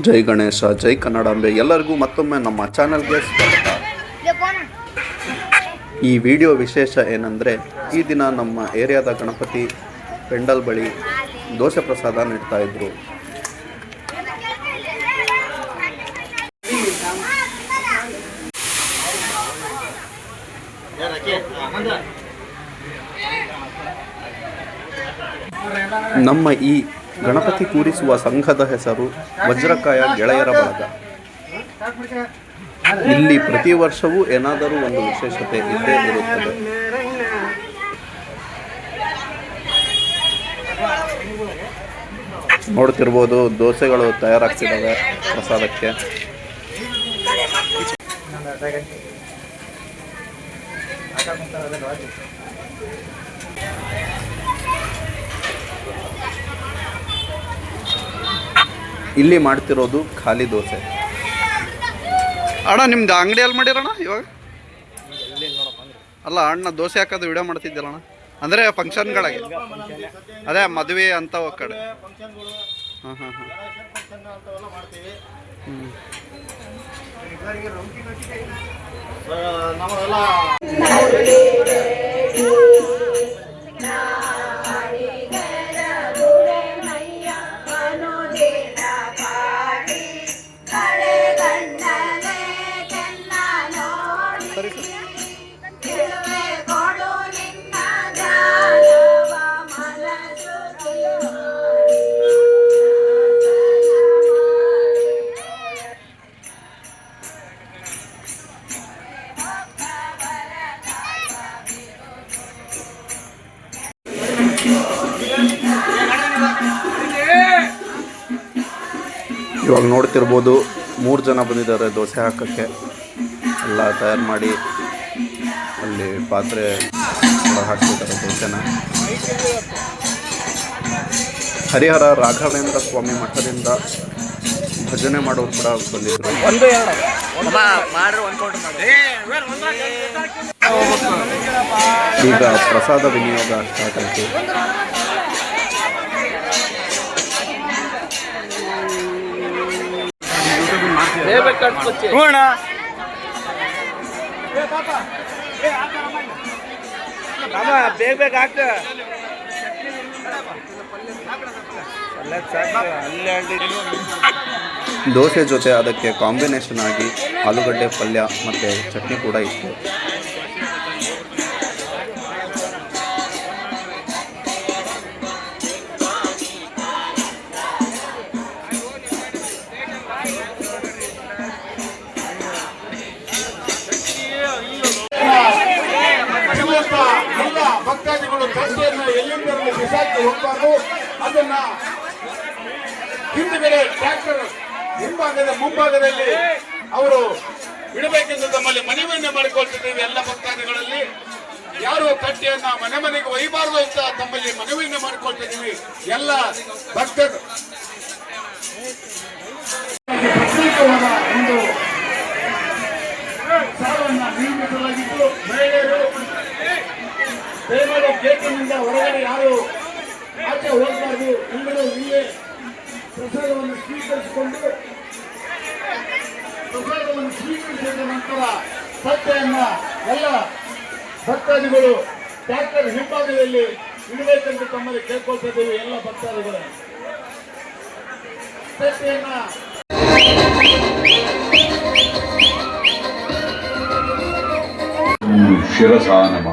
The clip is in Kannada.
ಜೈ ಗಣೇಶ, ಜೈ ಕನ್ನಡಾಂಬೆ. ಎಲ್ಲರಿಗೂ ಮತ್ತೊಮ್ಮೆ ನಮ್ಮ ಚಾನಲ್ಗೆ ಸ್ವಾಗತ. ಈ ವಿಡಿಯೋ ವಿಶೇಷ ಏನಂದರೆ, ಈ ದಿನ ನಮ್ಮ ಏರಿಯಾದ ಗಣಪತಿ ಪೆಂಡಲ್ ಬಳಿ ದೋಸೆ ಪ್ರಸಾದ ನೀಡ್ತಾ ಇದ್ರು. ನಮ್ಮ ಈ ಗಣಪತಿ ಕೂರಿಸುವ ಸಂಘದ ಹೆಸರು ವಜ್ರಕಾಯ ಗೆಳೆಯರ ಬಳಗ. ಇಲ್ಲಿ ಪ್ರತಿ ವರ್ಷವೂ ಏನಾದರೂ ಒಂದು ವಿಶೇಷತೆ ಇದ್ದೇ ಇರುತ್ತದೆ. ನೋಡ್ತಿರ್ಬೋದು ದೋಸೆಗಳು ತಯಾರಾಗ್ತಿದ್ದಾವೆ ಪ್ರಸಾದಕ್ಕೆ. ಇಲ್ಲಿ ಮಾಡ್ತಿರೋದು ಖಾಲಿ ದೋಸೆ. ಅಣ್ಣ, ನಿಮ್ದು ಅಂಗಡಿಯಲ್ಲಿ ಮಾಡಿರೋಣ ಇವಾಗ? ಅಲ್ಲ, ಅಣ್ಣ, ದೋಸೆ ಹಾಕೋದು ವಿಡಿಯೋ ಮಾಡ್ತಿದ್ದಿಲ್ಲ ಅಣ್ಣ. ಅಂದರೆ ಫಂಕ್ಷನ್ಗಳಿಗೆ. ಅದೇ, ಮದುವೆ ಅಂತ ಕಡೆ. ಹಾಂ ಹಾಂ ಹಾಂ ಹ್ಞೂ ಇವಾಗ ನೋಡ್ತಿರ್ಬೋದು, ಮೂರು ಜನ ಬಂದಿದ್ದಾರೆ ದೋಸೆ ಹಾಕೋಕ್ಕೆ. ಎಲ್ಲ ತಯಾರು ಮಾಡಿ ಅಲ್ಲಿ ಪಾತ್ರೆ ಹಾಕ್ತಿದ್ದಾರೆ ದೋಸೆನ. ಹರಿಹರ ರಾಘವೇಂದ್ರ ಸ್ವಾಮಿ ಮಠದಿಂದ ಭಜನೆ ಮಾಡೋರು ಕೂಡ ಮಾಡ್ರಿ ಈಗ ಪ್ರಸಾದ ವಿನಿಯೋಗ ಸ್ಟಾರ್ಟ್ ಆಯಿತು. ಹ್ಞೂ ಅಣ್ಣ ಬೇಗ ಬೇಗ ಹಾಕ. ದೋಸೆ ಜೊತೆ ಅದಕ್ಕೆ ಕಾಂಬಿನೇಷನ್ ಆಗಿ ಆಲೂಗಡ್ಡೆ ಪಲ್ಯ ಮತ್ತೆ ಚಟ್ನಿ ಕೂಡ ಇತ್ತು. ಕಷ್ಟೆಯನ್ನು ಎಲ್ಲಿಂದರಲ್ಲಿ ಬಿಸಾಕಿ ಹೋಗಬಾರ್ದು? ಅದನ್ನ ಹಿಂದುಗಡೆ ಟ್ರ್ಯಾಕ್ಟರ್ ಹಿಂಭಾಗದ ಮುಂಭಾಗದಲ್ಲಿ ಅವರು ಇಡಬೇಕೆಂದು ತಮ್ಮಲ್ಲಿ ಮನವಿಯನ್ನು ಮಾಡಿಕೊಳ್ತಿದ್ದೇವೆ ಎಲ್ಲ ಭಕ್ತಾದಿಗಳಲ್ಲಿ. ಯಾರು ಕಟ್ಟೆಯನ್ನ ಮನೆ ಮನೆಗೆ ಒಯ್ಯಬಾರದು ಅಂತ ತಮ್ಮಲ್ಲಿ ಮನವಿಯನ್ನು ಮಾಡಿಕೊಳ್ತಿದ್ದೀವಿ. ಎಲ್ಲ ಭಕ್ತರು. ಪ್ರತ್ಯೇಕವಾದ ಒಂದು ಸಾಲನ್ನ ನಿರ್ಮಿಸಲಾಗಿದ್ದು ಮಹಿಳೆಯರು ದಯಮಾಡಿ ಗೇಟಿನಿಂದ ಹೊರಗಡೆ ಯಾರು ಆಚೆ ಹೋಗಬಾರ್ದು ಎಲ್ಲರೂ ಇಲ್ಲೇ ಪ್ರಸಾದವನ್ನು ಸ್ವೀಕರಿಸಿಕೊಂಡು ಪ್ರಸಾದವನ್ನು ಸ್ವೀಕರಿಸಿದ ನಂತರ ಸತ್ತೆಯನ್ನ ಎಲ್ಲ ಭಕ್ತಾದಿಗಳು ಟ್ರ್ಯಾಕ್ಟರ್ ಹಿಂಭಾಗದಲ್ಲಿ ಇಡಬೇಕೆಂದು ತಮ್ಮಲ್ಲಿ ಕೇಳ್ಕೊಳ್ತಾ ಎಲ್ಲ ಭಕ್ತಾದಿಗಳು. ಸತ್ತೆಯನ್ನ ಶಿರಸಾ ನಮಃ